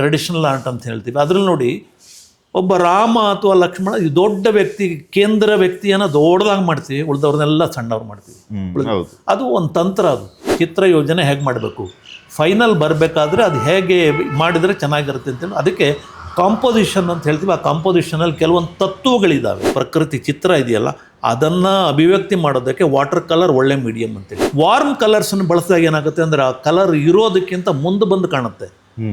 Traditional art ಅಂತ ಹೇಳ್ತೀವಿ. ಅದ್ರಲ್ಲಿ ನೋಡಿ ಒಬ್ಬ ರಾಮ ಅಥವಾ ಲಕ್ಷ್ಮಣ ಈ ದೊಡ್ಡ ವ್ಯಕ್ತಿ ಕೇಂದ್ರ ವ್ಯಕ್ತಿಯನ್ನು ದೊಡ್ಡದಾಗಿ ಮಾಡ್ತೀವಿ ಉಳಿದವ್ರನ್ನೆಲ್ಲ ಸಣ್ಣವ್ರು ಮಾಡ್ತೀವಿ. ಅದು ಒಂದು ತಂತ್ರ ಅದು. ಚಿತ್ರ ಯೋಜನೆ ಹೇಗೆ ಮಾಡಬೇಕು? ಫೈನಲ್ ಬರಬೇಕಾದ್ರೆ ಅದು ಹೇಗೆ ಮಾಡಿದರೆ ಚೆನ್ನಾಗಿರುತ್ತೆ ಅಂತೇಳಿ ಅದಕ್ಕೆ ಕಾಂಪೋಸಿಷನ್ ಅಂತ ಹೇಳ್ತೀವಿ. ಆ ಕಾಂಪೋಸಿಷನಲ್ಲಿ ಕೆಲವೊಂದು ತತ್ವಗಳಿದ್ದಾವೆ ಪ್ರಕೃತಿ ಚಿತ್ರ ಇದೆಯಲ್ಲ ಅದನ್ನು ಅಭಿವ್ಯಕ್ತಿ ಮಾಡೋದಕ್ಕೆ ವಾಟರ್ ಕಲರ್ ಒಳ್ಳೆ ಮೀಡಿಯಮ್ ಅಂತೇಳಿ. ವಾರ್ಮ್ ಕಲರ್ಸನ್ನು ಬಳಸಿದಾಗ ಏನಾಗುತ್ತೆ ಅಂದರೆ ಆ ಕಲರ್ ಇರೋದಕ್ಕಿಂತ ಮುಂದೆ ಬಂದು ಕಾಣುತ್ತೆ.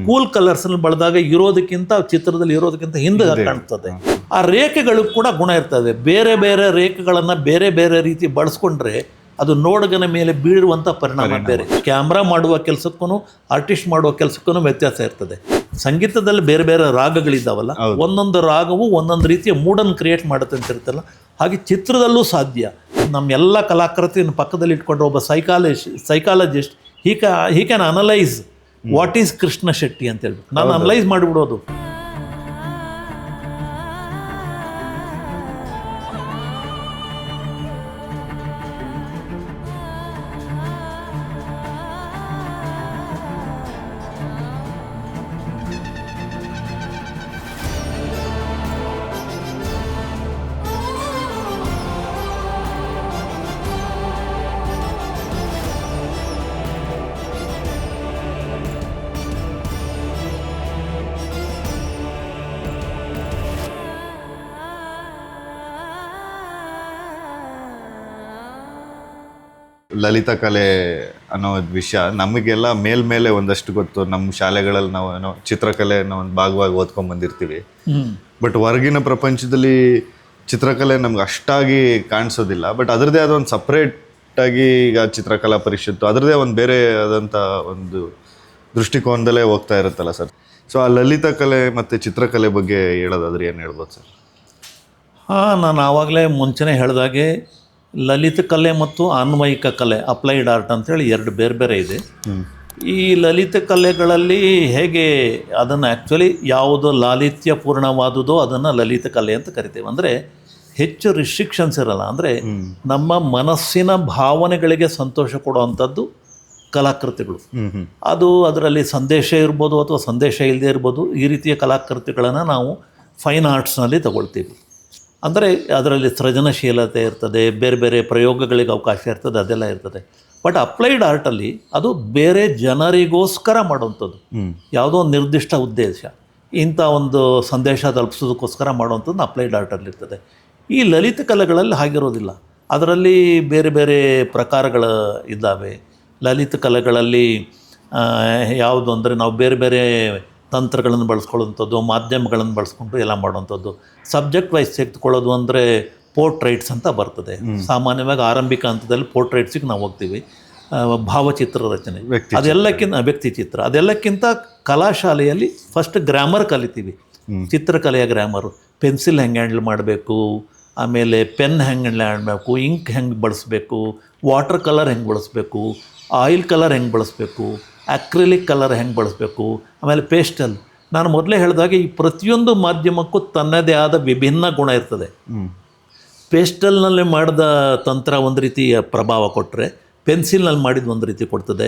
ಕೂಲ್ ಕಲರ್ಸ್ ಬಳದಾಗ ಇರೋದಕ್ಕಿಂತ ಚಿತ್ರದಲ್ಲಿ ಇರೋದಕ್ಕಿಂತ ಹಿಂದೆ ಕಾಣ್ತದೆ. ಆ ರೇಖೆಗಳು ಕೂಡ ಗುಣ ಇರ್ತದೆ. ಬೇರೆ ಬೇರೆ ರೇಖೆಗಳನ್ನು ಬೇರೆ ಬೇರೆ ರೀತಿ ಬಳಸ್ಕೊಂಡ್ರೆ ಅದು ನೋಡಗನ ಮೇಲೆ ಬೀಳುವಂಥ ಪರಿಣಾಮ ಬೇರೆ. ಕ್ಯಾಮ್ರಾ ಮಾಡುವ ಕೆಲಸಕ್ಕೂ ಆರ್ಟಿಸ್ಟ್ ಮಾಡುವ ಕೆಲಸಕ್ಕೂ ವ್ಯತ್ಯಾಸ ಇರ್ತದೆ. ಸಂಗೀತದಲ್ಲಿ ಬೇರೆ ಬೇರೆ ರಾಗಗಳಿದ್ದಾವಲ್ಲ ಒಂದೊಂದು ರಾಗವು ಒಂದೊಂದು ರೀತಿಯ ಮೂಡನ್ನು ಕ್ರಿಯೇಟ್ ಮಾಡುತ್ತೆ ಅಂತ ಇರ್ತಲ್ಲ ಹಾಗೆ ಚಿತ್ರದಲ್ಲೂ ಸಾಧ್ಯ. ನಮ್ಮೆಲ್ಲ ಕಲಾಕೃತಿಯನ್ನು ಪಕ್ಕದಲ್ಲಿ ಇಟ್ಕೊಂಡು ಒಬ್ಬ psychology psychologist he ca he can analyse what is Krishna Shetty ಅಂತ ಹೇಳ್ಬಿಟ್ಟು. ನಾನು ಅನಲೈಸ್ ಮಾಡಿಬಿಡೋದು. ಲಲಿತ ಕಲೆ ಅನ್ನೋ ವಿಷಯ ನಮಗೆಲ್ಲ ಮೇಲ್ಮೇಲೆ ಒಂದಷ್ಟು ಗೊತ್ತು. ನಮ್ಮ ಶಾಲೆಗಳಲ್ಲಿ ನಾವು ಏನೋ ಚಿತ್ರಕಲೆ ಅನ್ನೋ ಒಂದು ಭಾಗವಾಗಿ ಓದ್ಕೊಂಡ್ ಬಂದಿರ್ತೀವಿ. ಬಟ್ ಹೊರಗಿನ ಪ್ರಪಂಚದಲ್ಲಿ ಚಿತ್ರಕಲೆ ನಮ್ಗೆ ಅಷ್ಟಾಗಿ ಕಾಣಿಸೋದಿಲ್ಲ. ಬಟ್ ಅದರದೇ ಆದ ಒಂದು ಸಪ್ರೇಟ್ ಆಗಿ ಈಗ ಚಿತ್ರಕಲಾ ಪರಿಷತ್ತು ಅದರದೇ ಒಂದು ಬೇರೆ ಆದಂಥ ಒಂದು ದೃಷ್ಟಿಕೋನದಲ್ಲೇ ಹೋಗ್ತಾ ಇರುತ್ತಲ್ಲ ಸರ್? ಸೊ ಆ ಲಲಿತ ಕಲೆ ಮತ್ತು ಚಿತ್ರಕಲೆ ಬಗ್ಗೆ ಹೇಳೋದಾದ್ರೆ ಏನು ಹೇಳ್ಬೋದು ಸರ್? ಹಾಂ ನಾನು ಆವಾಗಲೇ ಮುಂಚೆನೇ ಹೇಳಿದಾಗೆ ಲಲಿತ ಕಲೆ ಮತ್ತು ಅನ್ವಯಿಕ ಕಲೆ ಅಪ್ಲೈಡ್ ಆರ್ಟ್ ಅಂತೇಳಿ ಎರಡು ಬೇರೆ ಬೇರೆ ಇದೆ. ಈ ಲಲಿತ ಕಲೆಗಳಲ್ಲಿ ಹೇಗೆ ಅದನ್ನು ಆ್ಯಕ್ಚುಲಿ ಯಾವುದು ಲಾಲಿತ್ಯ ಪೂರ್ಣವಾದುದೋ ಅದನ್ನು ಲಲಿತ ಕಲೆ ಅಂತ ಕರಿತೇವೆ. ಅಂದರೆ ಹೆಚ್ಚು ರಿಸ್ಟ್ರಿಕ್ಷನ್ಸ್ ಇರಲ್ಲ. ಅಂದರೆ ನಮ್ಮ ಮನಸ್ಸಿನ ಭಾವನೆಗಳಿಗೆ ಸಂತೋಷ ಕೊಡುವಂಥದ್ದು ಕಲಾಕೃತಿಗಳು. ಅದು ಅದರಲ್ಲಿ ಸಂದೇಶ ಇರ್ಬೋದು ಅಥವಾ ಸಂದೇಶ ಇಲ್ಲದೇ ಇರ್ಬೋದು ಈ ರೀತಿಯ ಕಲಾಕೃತಿಗಳನ್ನು ನಾವು ಫೈನ್ ಆರ್ಟ್ಸ್ನಲ್ಲಿ ತಗೊಳ್ತೀವಿ. ಅಂದರೆ ಅದರಲ್ಲಿ ಸೃಜನಶೀಲತೆ ಇರ್ತದೆ ಬೇರೆ ಬೇರೆ ಪ್ರಯೋಗಗಳಿಗೆ ಅವಕಾಶ ಇರ್ತದೆ ಅದೆಲ್ಲ ಇರ್ತದೆ. ಬಟ್ ಅಪ್ಲೈಡ್ ಆರ್ಟಲ್ಲಿ ಅದು ಬೇರೆ ಜನರಿಗೋಸ್ಕರ ಮಾಡುವಂಥದ್ದು. ಯಾವುದೋ ಒಂದು ನಿರ್ದಿಷ್ಟ ಉದ್ದೇಶ ಇಂಥ ಒಂದು ಸಂದೇಶ ತಲುಪಿಸೋದಕ್ಕೋಸ್ಕರ ಮಾಡುವಂಥದ್ದು ಅಪ್ಲೈಡ್ ಆರ್ಟಲ್ಲಿ ಇರ್ತದೆ. ಈ ಲಲಿತ ಕಲೆಗಳಲ್ಲಿ ಹಾಗಿರೋದಿಲ್ಲ. ಅದರಲ್ಲಿ ಬೇರೆ ಬೇರೆ ಪ್ರಕಾರಗಳು ಇದ್ದಾವೆ. ಲಲಿತ ಕಲೆಗಳಲ್ಲಿ ಯಾವುದು ಅಂದರೆ ನಾವು ಬೇರೆ ಬೇರೆ ತಂತ್ರಗಳನ್ನು ಬಳಸ್ಕೊಳ್ಳುವಂಥದ್ದು ಮಾಧ್ಯಮಗಳನ್ನು ಬಳಸ್ಕೊಂಡು ಎಲ್ಲ ಮಾಡುವಂಥದ್ದು. ಸಬ್ಜೆಕ್ಟ್ ವೈಸ್ ತೆಗೆದುಕೊಳ್ಳೋದು ಅಂದರೆ ಪೋರ್ಟ್ರೈಟ್ಸ್ ಅಂತ ಬರ್ತದೆ. ಸಾಮಾನ್ಯವಾಗಿ ಆರಂಭಿಕ ಹಂತದಲ್ಲಿ ಪೋರ್ಟ್ರೈಟ್ಸಿಗೆ ನಾವು ಹೋಗ್ತೀವಿ. ಭಾವಚಿತ್ರ ರಚನೆ. ಅದೆಲ್ಲಕ್ಕಿಂತ ವ್ಯಕ್ತಿ ಚಿತ್ರ ಅದೆಲ್ಲಕ್ಕಿಂತ ಕಲಾಶಾಲೆಯಲ್ಲಿ ಫಸ್ಟ್ ಗ್ರಾಮರ್ ಕಲಿತೀವಿ. ಚಿತ್ರಕಲೆಯ ಗ್ರಾಮರು ಪೆನ್ಸಿಲ್ ಹೆಂಗೆ ಹ್ಯಾಂಡಲ್ ಮಾಡಬೇಕು? ಆಮೇಲೆ ಪೆನ್ ಹೆಂಗೆ ಹ್ಯಾಂಡಲ್ ಮಾಡಬೇಕು? ಇಂಕ್ ಹೆಂಗೆ ಬಳಸಬೇಕು? ವಾಟರ್ ಕಲರ್ ಹೆಂಗೆ ಬಳಸಬೇಕು? ಆಯಿಲ್ ಕಲರ್ ಹೆಂಗೆ ಬಳಸಬೇಕು? ಅಕ್ರಿಲಿಕ್ ಕಲರ್ ಹೆಂಗೆ ಬಳಸಬೇಕು? ಆಮೇಲೆ ಪೇಸ್ಟಲ್ ನಾನು ಮೊದಲೇ ಹೇಳಿದಾಗೆ ಈ ಪ್ರತಿಯೊಂದು ಮಾಧ್ಯಮಕ್ಕೂ ತನ್ನದೇ ಆದ ವಿಭಿನ್ನ ಗುಣ ಇರ್ತದೆ. ಪೇಸ್ಟಲ್ನಲ್ಲಿ ಮಾಡಿದ ತಂತ್ರ ಒಂದು ರೀತಿಯ ಪ್ರಭಾವ ಕೊಟ್ಟರೆ ಪೆನ್ಸಿಲ್ನಲ್ಲಿ ಮಾಡಿದ ಒಂದು ರೀತಿ ಕೊಡ್ತದೆ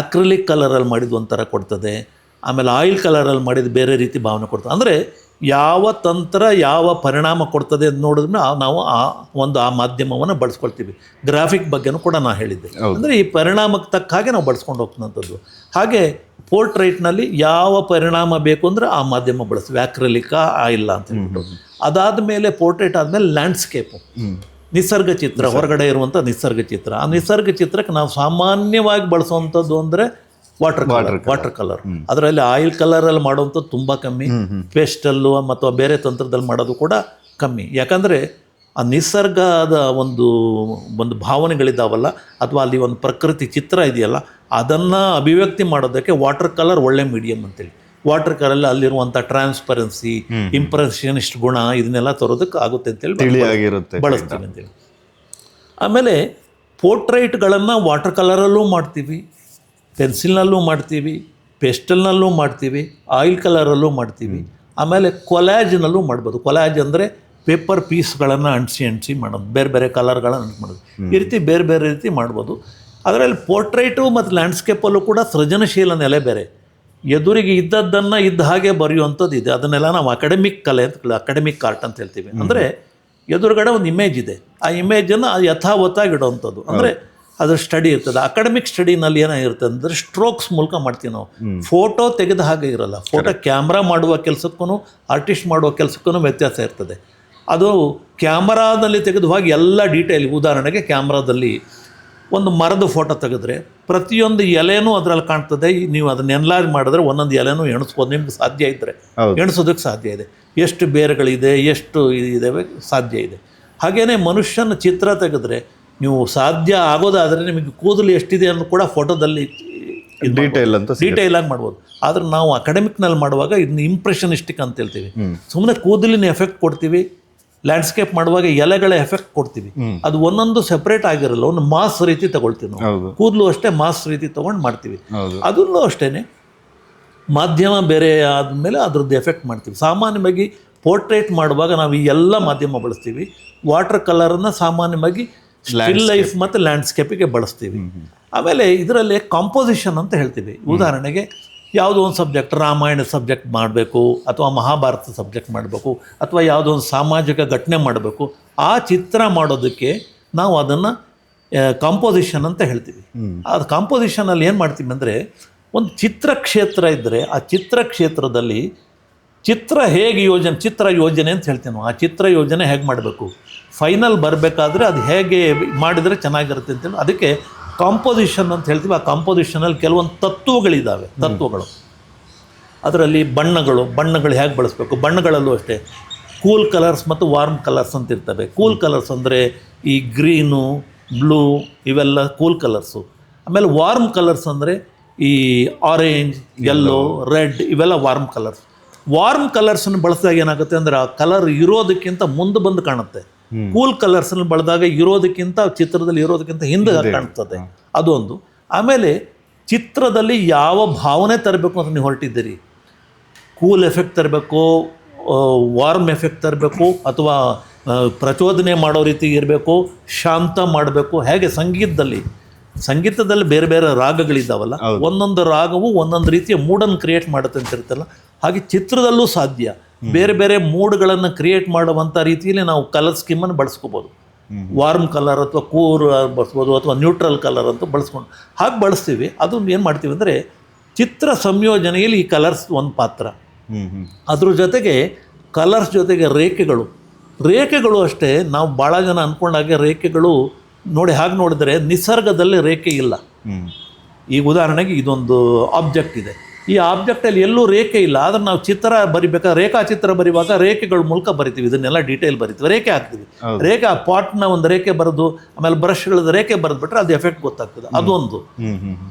ಅಕ್ರಿಲಿಕ್ ಕಲರಲ್ಲಿ ಮಾಡಿದ ಒಂಥರ ಕೊಡ್ತದೆ ಆಮೇಲೆ ಆಯಿಲ್ ಕಲರಲ್ಲಿ ಮಾಡಿದ ಬೇರೆ ರೀತಿ ಭಾವನೆ ಕೊಡ್ತದೆ. ಅಂದರೆ ಯಾವ ತಂತ್ರ ಯಾವ ಪರಿಣಾಮ ಕೊಡ್ತದೆ ಅಂತ ನೋಡಿದ್ರೆ ನಾವು ಆ ಒಂದು ಆ ಮಾಧ್ಯಮವನ್ನು ಬಳಸ್ಕೊಳ್ತೀವಿ. ಗ್ರಾಫಿಕ್ ಬಗ್ಗೆನೂ ಕೂಡ ನಾನು ಹೇಳಿದ್ದೆ. ಅಂದರೆ ಈ ಪರಿಣಾಮಕ್ಕೆ ತಕ್ಕ ಹಾಗೆ ನಾವು ಬಳಸ್ಕೊಂಡು ಹೋಗ್ತಂಥದ್ದು. ಹಾಗೆ ಪೋರ್ಟ್ರೈಟ್ನಲ್ಲಿ ಯಾವ ಪರಿಣಾಮ ಬೇಕು ಅಂದರೆ ಆ ಮಾಧ್ಯಮ ಬಳಸಿ. ವ್ಯಾಕ್ರಲಿಕ ಆ ಇಲ್ಲ ಅಂತ ಹೇಳ್ಬಿಟ್ಟು. ಅದಾದ ಮೇಲೆ ಪೋರ್ಟ್ರೇಟ್ ಆದಮೇಲೆ ಲ್ಯಾಂಡ್ಸ್ಕೇಪು. ನಿಸರ್ಗ ಚಿತ್ರ ಹೊರಗಡೆ ಇರುವಂಥ ನಿಸರ್ಗ ಚಿತ್ರ. ಆ ನಿಸರ್ಗ ಚಿತ್ರಕ್ಕೆ ನಾವು ಸಾಮಾನ್ಯವಾಗಿ ಬಳಸುವಂಥದ್ದು ಅಂದರೆ ವಾಟರ್ ವಾಟರ್ ವಾಟರ್ ಕಲರ್ ಅದರಲ್ಲಿ ಆಯಿಲ್ ಕಲರಲ್ಲಿ ಮಾಡುವಂಥದ್ದು ತುಂಬ ಕಮ್ಮಿ. ಪೇಸ್ಟಲ್ಲು ಮತ್ತು ಬೇರೆ ತಂತ್ರದಲ್ಲಿ ಮಾಡೋದು ಕೂಡ ಕಮ್ಮಿ. ಯಾಕಂದರೆ ಆ ನಿಸರ್ಗದ ಒಂದು ಒಂದು ಭಾವನೆಗಳಿದ್ದಾವಲ್ಲ ಅಥವಾ ಅಲ್ಲಿ ಒಂದು ಪ್ರಕೃತಿ ಚಿತ್ರ ಇದೆಯಲ್ಲ ಅದನ್ನು ಅಭಿವ್ಯಕ್ತಿ ಮಾಡೋದಕ್ಕೆ ವಾಟರ್ ಕಲರ್ ಒಳ್ಳೆ ಮೀಡಿಯಂ ಅಂತೇಳಿ. ವಾಟರ್ ಕಲರಲ್ಲಿ ಅಲ್ಲಿರುವಂಥ ಟ್ರಾನ್ಸ್ಪರೆನ್ಸಿ ಇಂಪ್ರೆಷನಿಸ್ಟ್ ಗುಣ ಇದನ್ನೆಲ್ಲ ತರೋದಕ್ಕೆ ಆಗುತ್ತೆ ಅಂತೇಳಿ ಬಳಸ್ತೀವಿ ಅಂತೇಳಿ. ಆಮೇಲೆ ಪೋರ್ಟ್ರೈಟ್ಗಳನ್ನು ವಾಟರ್ ಕಲರಲ್ಲೂ ಮಾಡ್ತೀವಿ. ಪೆನ್ಸಿಲ್ನಲ್ಲೂ ಮಾಡ್ತೀವಿ ಪೆಸ್ಟಲ್ನಲ್ಲೂ ಮಾಡ್ತೀವಿ ಆಯಿಲ್ ಕಲರಲ್ಲೂ ಮಾಡ್ತೀವಿ. ಆಮೇಲೆ ಕೊಲ್ಯಾಜ್ನಲ್ಲೂ ಮಾಡ್ಬೋದು. ಕೊಲಾಜ್ ಅಂದರೆ ಪೇಪರ್ ಪೀಸ್ಗಳನ್ನು ಅಂಟಿಸಿ ಅಂಟಿಸಿ ಮಾಡೋದು. ಬೇರೆ ಬೇರೆ ಕಲರ್ಗಳನ್ನು ಅಂಟಿಸಿ ಮಾಡೋದು. ಈ ರೀತಿ ಬೇರೆ ಬೇರೆ ರೀತಿ ಮಾಡ್ಬೋದು. ಅದರಲ್ಲಿ ಪೋರ್ಟ್ರೇಟು ಮತ್ತು ಲ್ಯಾಂಡ್ಸ್ಕೇಪಲ್ಲೂ ಕೂಡ ಸೃಜನಶೀಲ ನೆಲೆ ಬೇರೆ. ಎದುರಿಗೆ ಇದ್ದದ್ದನ್ನು ಇದ್ದ ಹಾಗೆ ಬರೆಯುವಂಥದ್ದು ಇದೆ. ಅದನ್ನೆಲ್ಲ ನಾವು ಅಕಾಡೆಮಿಕ್ ಕಲೆ ಅಂತ ಅಕಾಡೆಮಿಕ್ ಆರ್ಟ್ ಅಂತ ಹೇಳ್ತೀವಿ. ಅಂದರೆ ಎದುರುಗಡೆ ಒಂದು ಇಮೇಜ್ ಇದೆ. ಆ ಇಮೇಜನ್ನು ಯಥಾವತ್ತಾಗಿ ಇಡುವಂಥದ್ದು. ಅಂದರೆ ಅದ್ರ ಸ್ಟಡಿ ಇರ್ತದೆ. ಅಕಾಡೆಮಿಕ್ ಸ್ಟಡಿನಲ್ಲಿ ಏನಾಗಿರುತ್ತೆ ಅಂದರೆ ಸ್ಟ್ರೋಕ್ಸ್ ಮೂಲಕ ಮಾಡ್ತೀವಿ ನಾವು. ಫೋಟೋ ತೆಗೆದ ಹಾಗೆ ಇರಲ್ಲ. ಫೋಟೋ ಕ್ಯಾಮ್ರಾ ಮಾಡುವ ಕೆಲಸಕ್ಕೂ ಆರ್ಟಿಸ್ಟ್ ಮಾಡುವ ಕೆಲಸಕ್ಕೂ ವ್ಯತ್ಯಾಸ ಇರ್ತದೆ. ಅದು ಕ್ಯಾಮರಾದಲ್ಲಿ ತೆಗೆದು ಹೋಗಿ ಎಲ್ಲ ಡೀಟೇಲ್ ಉದಾಹರಣೆಗೆ ಕ್ಯಾಮ್ರಾದಲ್ಲಿ ಒಂದು ಮರದ ಫೋಟೋ ತೆಗೆದ್ರೆ ಪ್ರತಿಯೊಂದು ಎಲೆನೂ ಅದರಲ್ಲಿ ಕಾಣ್ತದೆ. ನೀವು ಅದನ್ನ ಎನ್ಲಾರ್ಜ್ ಮಾಡಿದ್ರೆ ಒಂದೊಂದು ಎಲೆನೂ ಎಣಿಸ್ಬೋದು. ನಿಮ್ಗೆ ಸಾಧ್ಯ ಇದ್ದರೆ. ಎಣಿಸೋದಕ್ಕೆ ಸಾಧ್ಯ ಇದೆ. ಎಷ್ಟು ಬೇರುಗಳಿದೆ ಎಷ್ಟು ಇದಾವೆ ಸಾಧ್ಯ ಇದೆ. ಹಾಗೆಯೇ ಮನುಷ್ಯನ ಚಿತ್ರ ತೆಗೆದ್ರೆ ನೀವು ಸಾಧ್ಯ ಆಗೋದಾದರೆ ನಿಮಗೆ ಕೂದಲು ಎಷ್ಟಿದೆ ಅನ್ನೋ ಕೂಡ ಫೋಟೋದಲ್ಲಿ ಡೀಟೇಲ್ ಅಂತ. ಡೀಟೇಲ್ ಆಗಿ ಮಾಡ್ಬೋದು. ಆದ್ರೆ ನಾವು ಅಕಾಡೆಮಿಕ್ನಲ್ಲಿ ಮಾಡುವಾಗ ಇದನ್ನ ಇಂಪ್ರೆಷನಿಸ್ಟಿಕ್ ಅಂತ ಹೇಳ್ತೀವಿ. ಸುಮ್ಮನೆ ಕೂದಲಿನ ಎಫೆಕ್ಟ್ ಕೊಡ್ತೀವಿ ಲ್ಯಾಂಡ್ಸ್ಕೇಪ್ ಮಾಡುವಾಗ ಎಲೆಗಳ ಎಫೆಕ್ಟ್ ಕೊಡ್ತೀವಿ. ಅದು ಒಂದೊಂದು ಸೆಪರೇಟ್ ಆಗಿರಲ್ಲ ಒಂದು ಮಾಸ್ ರೀತಿ ತಗೊಳ್ತೀವಿ ನಾವು. ಕೂದಲು ಅಷ್ಟೇ ಮಾಸ್ ರೀತಿ ತೊಗೊಂಡು ಮಾಡ್ತೀವಿ. ಅದನ್ನೂ ಅದನ್ನು ಅಷ್ಟೇ ಮಾಧ್ಯಮ ಬೇರೆ ಆದಮೇಲೆ ಅದ್ರದ್ದು ಎಫೆಕ್ಟ್ ಮಾಡ್ತೀವಿ. ಸಾಮಾನ್ಯವಾಗಿ ಪೋರ್ಟ್ರೇಟ್ ಮಾಡುವಾಗ ನಾವು ಈ ಎಲ್ಲ ಮಾಧ್ಯಮ ಬಳಸ್ತೀವಿ. ವಾಟರ್ ಕಲರನ್ನು ಸಾಮಾನ್ಯವಾಗಿ ಸ್ಟಿಲ್ ಲೈಫ್ ಮತ್ತು ಲ್ಯಾಂಡ್ಸ್ಕೇಪಿಗೆ ಬಳಸ್ತೀವಿ. ಆಮೇಲೆ ಇದರಲ್ಲಿ ಕಾಂಪೋಸಿಷನ್ ಅಂತ ಹೇಳ್ತೀವಿ. ಉದಾಹರಣೆಗೆ ಯಾವುದೋ ಒಂದು ಸಬ್ಜೆಕ್ಟ್ ರಾಮಾಯಣ ಸಬ್ಜೆಕ್ಟ್ ಮಾಡಬೇಕು ಅಥವಾ ಮಹಾಭಾರತ ಸಬ್ಜೆಕ್ಟ್ ಮಾಡಬೇಕು ಅಥವಾ ಯಾವುದೋ ಒಂದು ಸಾಮಾಜಿಕ ಘಟನೆ ಮಾಡಬೇಕು ಆ ಚಿತ್ರ ಮಾಡೋದಕ್ಕೆ ನಾವು ಅದನ್ನು ಕಾಂಪೋಸಿಷನ್ ಅಂತ ಹೇಳ್ತೀವಿ. ಅದು ಕಾಂಪೋಸಿಷನಲ್ಲಿ ಏನು ಮಾಡ್ತೀವಿ ಅಂದರೆ ಒಂದು ಚಿತ್ರ ಕ್ಷೇತ್ರ ಇದ್ದರೆ ಆ ಚಿತ್ರ ಕ್ಷೇತ್ರದಲ್ಲಿ ಚಿತ್ರ ಹೇಗೆ ಯೋಜನೆ ಚಿತ್ರ ಯೋಜನೆ ಅಂತ ಹೇಳ್ತೀವಿ ನಾವು ಆ ಚಿತ್ರ ಯೋಜನೆ ಹೇಗೆ ಮಾಡಬೇಕು? ಫೈನಲ್ ಬರಬೇಕಾದ್ರೆ ಅದು ಹೇಗೆ ಮಾಡಿದರೆ ಚೆನ್ನಾಗಿರುತ್ತೆ ಅಂತೇಳಿ ಅದಕ್ಕೆ ಕಾಂಪೋಸಿಷನ್ ಅಂತ ಹೇಳ್ತೀವಿ. ಆ ಕಾಂಪೋಸಿಷನಲ್ಲಿ ಕೆಲವೊಂದು ತತ್ವಗಳಿದ್ದಾವೆ ತತ್ವಗಳು. ಅದರಲ್ಲಿ ಬಣ್ಣಗಳು ಬಣ್ಣಗಳು ಹೇಗೆ ಬಳಸಬೇಕು? ಬಣ್ಣಗಳಲ್ಲೂ ಅಷ್ಟೇ. ಕೂಲ್ ಕಲರ್ಸ್ ಮತ್ತು ವಾರ್ಮ್ ಕಲರ್ಸ್ ಅಂತ ಇರ್ತವೆ. ಕೂಲ್ ಕಲರ್ಸ್ ಅಂದರೆ ಈ ಗ್ರೀನು ಬ್ಲೂ ಇವೆಲ್ಲ ಕೂಲ್ ಕಲರ್ಸು ಆಮೇಲೆ ವಾರ್ಮ್ ಕಲರ್ಸ್ ಅಂದರೆ ಈ ಆರೆಂಜ್ ಯೆಲ್ಲೋ ರೆಡ್ ಇವೆಲ್ಲ ವಾರ್ಮ್ ಕಲರ್ಸ್ ವಾರ್ಮ್ ಕಲರ್ಸನ್ನು ಬಳಸಿದಾಗ ಏನಾಗುತ್ತೆ ಅಂದರೆ ಆ ಕಲರ್ ಇರೋದಕ್ಕಿಂತ ಮುಂದೆ ಬಂದು ಕಾಣುತ್ತೆ. ಕೂಲ್ ಕಲರ್ಸ್ ಬಳದಾಗ ಇರೋದಕ್ಕಿಂತ ಚಿತ್ರದಲ್ಲಿ ಇರೋದಕ್ಕಿಂತ ಹಿಂದೆ ಕಾಣ್ತದೆ. ಅದೊಂದು. ಆಮೇಲೆ ಚಿತ್ರದಲ್ಲಿ ಯಾವ ಭಾವನೆ ತರಬೇಕು ಅಂತ ನೀವು ಹೊರಟಿದ್ದೀರಿ? ಕೂಲ್ ಎಫೆಕ್ಟ್ ತರಬೇಕು ವಾರ್ಮ್ ಎಫೆಕ್ಟ್ ತರಬೇಕು ಅಥವಾ ಪ್ರಚೋದನೆ ಮಾಡೋ ರೀತಿ ಇರಬೇಕು ಶಾಂತ ಮಾಡಬೇಕು ಹೇಗೆ? ಸಂಗೀತದಲ್ಲಿ. ಸಂಗೀತದಲ್ಲಿ ಬೇರೆ ಬೇರೆ ರಾಗಗಳಿದ್ದಾವಲ್ಲ ಒಂದೊಂದು ರಾಗವು ಒಂದೊಂದು ರೀತಿಯ ಮೂಡನ್ನು ಕ್ರಿಯೇಟ್ ಮಾಡುತ್ತೆ ಅಂತ ಇರುತ್ತಲ್ಲ ಹಾಗೆ ಚಿತ್ರದಲ್ಲೂ ಸಾಧ್ಯ. ಬೇರೆ ಬೇರೆ ಮೂಡ್ಗಳನ್ನು ಕ್ರಿಯೇಟ್ ಮಾಡುವಂಥ ರೀತಿಯಲ್ಲಿ ನಾವು ಕಲರ್ ಸ್ಕೀಮನ್ನು ಬಳಸ್ಕೋಬೋದು. ವಾರ್ಮ್ ಕಲರ್ ಅಥವಾ ಕೂರ್ ಬಳಸ್ಬೋದು ಅಥವಾ ನ್ಯೂಟ್ರಲ್ ಕಲರ್ ಅಂತ ಬಳಸ್ಕೊಂಡು. ಹಾಗೆ ಬಳಸ್ತೀವಿ. ಅದು ಏನು ಮಾಡ್ತೀವಿ ಅಂದರೆ ಚಿತ್ರ ಸಂಯೋಜನೆಯಲ್ಲಿ ಈ ಕಲರ್ಸ್ ಒಂದು ಪಾತ್ರ. ಅದ್ರ ಜೊತೆಗೆ ಕಲರ್ಸ್ ಜೊತೆಗೆ ರೇಖೆಗಳು. ರೇಖೆಗಳು ಅಷ್ಟೇ ನಾವು ಭಾಳ ಜನ ಅಂದ್ಕೊಂಡಾಗೆ ರೇಖೆಗಳು ನೋಡಿ ಹಾಗೆ ನೋಡಿದರೆ ನಿಸರ್ಗದಲ್ಲಿ ರೇಖೆ ಇಲ್ಲ. ಈಗ ಉದಾಹರಣೆಗೆ ಇದೊಂದು ಆಬ್ಜೆಕ್ಟ್ ಇದೆ. ಈ ಆಬ್ಜೆಕ್ಟಲ್ಲಿ ಎಲ್ಲೂ ರೇಖೆ ಇಲ್ಲ. ಆದ್ರೆ ನಾವು ಚಿತ್ರ ಬರಿಬೇಕಾದ್ರೆ ರೇಖಾಚಿತ್ರ ಬರೆಯುವಾಗ ರೇಖೆಗಳ ಮೂಲಕ ಬರಿತೀವಿ. ಇದನ್ನೆಲ್ಲ ಡೀಟೇಲ್ ಬರಿತೀವಿ. ರೇಖೆ ಹಾಕ್ತೀವಿ. ರೇಖೆ ಆ ಪಾಟ್ನ ಒಂದು ರೇಖೆ ಬರೆದು ಆಮೇಲೆ ಬ್ರಷ್ಗಳದ ರೇಖೆ ಬರೆದ್ಬಿಟ್ರೆ ಅದು ಎಫೆಕ್ಟ್ ಗೊತ್ತಾಗ್ತದೆ. ಅದೊಂದು.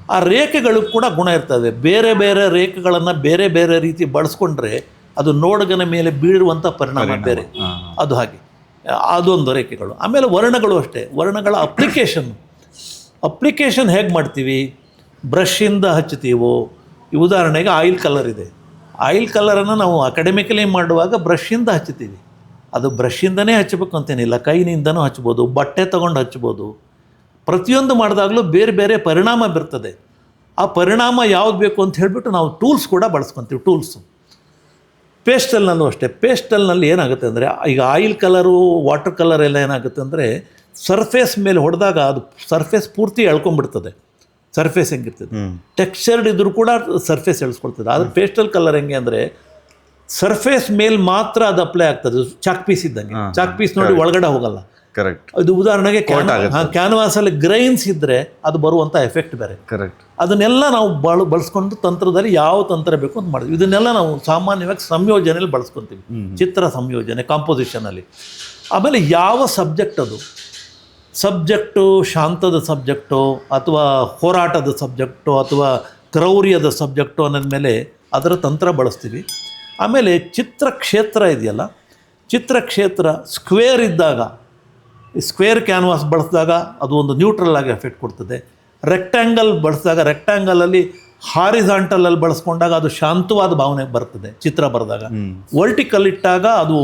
ಆ ರೇಖೆಗಳು ಕೂಡ ಗುಣ ಇರ್ತದೆ. ಬೇರೆ ಬೇರೆ ರೇಖೆಗಳನ್ನು ಬೇರೆ ಬೇರೆ ರೀತಿ ಬಳಸ್ಕೊಂಡ್ರೆ ಅದು ನೋಡಗನ ಮೇಲೆ ಬೀಳುವಂಥ ಪರಿಣಾಮ ಬೇರೆ. ಅದು ಹಾಗೆ. ಅದೊಂದು ರೇಖೆಗಳು. ಆಮೇಲೆ ವರ್ಣಗಳು ಅಷ್ಟೇ. ವರ್ಣಗಳ ಅಪ್ಲಿಕೇಶನ್ ಅಪ್ಲಿಕೇಶನ್ ಹೇಗೆ ಮಾಡ್ತೀವಿ? ಬ್ರಷಿಂದ ಹಚ್ತೀವೋ ಉದಾಹರಣೆಗೆ ಆಯಿಲ್ ಕಲರ್ ಇದೆ. ಆಯಿಲ್ ಕಲರನ್ನು ನಾವು ಅಕಾಡೆಮಿಕಲಿ ಮಾಡುವಾಗ ಬ್ರಷಿಂದ ಹಚ್ಚುತ್ತೀವಿ. ಅದು ಬ್ರಷಿಂದನೇ ಹಚ್ಚಬೇಕು ಅಂತೇನಿಲ್ಲ ಕೈನಿಂದನೂ ಹಚ್ಬೋದು ಬಟ್ಟೆ ತಗೊಂಡು ಹಚ್ಬೋದು ಪ್ರತಿಯೊಂದು ಮಾಡಿದಾಗಲೂ ಬೇರೆ ಬೇರೆ ಪರಿಣಾಮ ಬರ್ತದೆ. ಆ ಪರಿಣಾಮ ಯಾವ್ದು ಬೇಕು ಅಂತ ಹೇಳಿಬಿಟ್ಟು ನಾವು ಟೂಲ್ಸ್ ಕೂಡ ಬಳಸ್ಕೊತೀವಿ ಟೂಲ್ಸು ಪೇಸ್ಟಲ್ನಲ್ಲೂ ಅಷ್ಟೇ. ಪೇಸ್ಟಲ್ನಲ್ಲಿ ಏನಾಗುತ್ತೆ ಅಂದರೆ, ಈಗ ಆಯಿಲ್ ಕಲರು ವಾಟರ್ ಕಲರ್ ಎಲ್ಲ ಏನಾಗುತ್ತೆ ಅಂದರೆ ಸರ್ಫೇಸ್ ಮೇಲೆ ಹೊಡೆದಾಗ ಅದು ಸರ್ಫೇಸ್ ಪೂರ್ತಿ ಎಳ್ಕೊಂಡ್ಬಿಡ್ತದೆ. ಸರ್ಫೇಸ್ ಹೆಂಗಿರ್ತದೆ ಟೆಕ್ಸ್ಚರ್ಡ್ ಇದ್ರೂ ಕೂಡ ಸರ್ಫೇಸ್ ಎಳ್ಸ್ಕೊಳ್ತದೆ. ಆದರೆ ಪೇಸ್ಟಲ್ ಕಲರ್ ಹೆಂಗೆ ಅಂದರೆ ಸರ್ಫೇಸ್ ಮೇಲೆ ಮಾತ್ರ ಅದು ಅಪ್ಲೈ ಆಗ್ತದೆ. ಚಾಕ್ ಪೀಸ್ ಇದ್ದಂಗೆ. ಚಾಕ್ ಪೀಸ್ ನೋಡಿ ಒಳಗಡೆ ಹೋಗಲ್ಲ. ಕರೆಕ್ಟ್ ಇದು ಉದಾಹರಣೆಗೆ ಕ್ಯಾನ್ವಾಸಲ್ಲಿ ಗ್ರೈನ್ಸ್ ಇದ್ದರೆ ಅದು ಬರುವಂಥ ಎಫೆಕ್ಟ್ ಬೇರೆ. ಕರೆಕ್ಟ್ ಅದನ್ನೆಲ್ಲ ನಾವು ಬಳ ಬಳಸ್ಕೊಂಡು ತಂತ್ರದಲ್ಲಿ ಯಾವ ತಂತ್ರ ಬೇಕು ಅಂತ ಮಾಡಿದ್ವಿ. ಇದನ್ನೆಲ್ಲ ನಾವು ಸಾಮಾನ್ಯವಾಗಿ ಸಂಯೋಜನೆಯಲ್ಲಿ ಬಳಸ್ಕೊತೀವಿ. ಚಿತ್ರ ಸಂಯೋಜನೆ ಕಾಂಪೋಸಿಷನಲ್ಲಿ ಆಮೇಲೆ ಯಾವ ಸಬ್ಜೆಕ್ಟ್ ಅದು? ಸಬ್ಜೆಕ್ಟು ಶಾಂತದ ಸಬ್ಜೆಕ್ಟು ಅಥವಾ ಹೋರಾಟದ ಸಬ್ಜೆಕ್ಟು ಅಥವಾ ಕ್ರೌರ್ಯದ ಸಬ್ಜೆಕ್ಟು ಅನ್ನೋದ ಮೇಲೆ ಅದರ ತಂತ್ರ ಬಳಸ್ತೀವಿ. ಆಮೇಲೆ ಚಿತ್ರಕ್ಷೇತ್ರ ಇದೆಯಲ್ಲ ಚಿತ್ರಕ್ಷೇತ್ರ ಸ್ಕ್ವೇರ್ ಇದ್ದಾಗ ಸ್ಕ್ವೇರ್ ಕ್ಯಾನ್ವಾಸ್ ಬಳಸಿದಾಗ ಅದು ಒಂದು ನ್ಯೂಟ್ರಲ್ ಆಗಿ ಎಫೆಕ್ಟ್ ಕೊಡ್ತದೆ. ರೆಕ್ಟ್ಯಾಂಗಲ್ ಬಳಸಿದಾಗ ರೆಕ್ಟ್ಯಾಂಗಲಲ್ಲಿ ಹಾರಿಸಾಂಟಲಲ್ಲಿ ಬಳಸ್ಕೊಂಡಾಗ ಅದು ಶಾಂತವಾದ ಭಾವನೆ ಬರ್ತದೆ ಚಿತ್ರ ಬರೆದಾಗ. ವರ್ಟಿಕಲ್ ಇಟ್ಟಾಗ ಅದು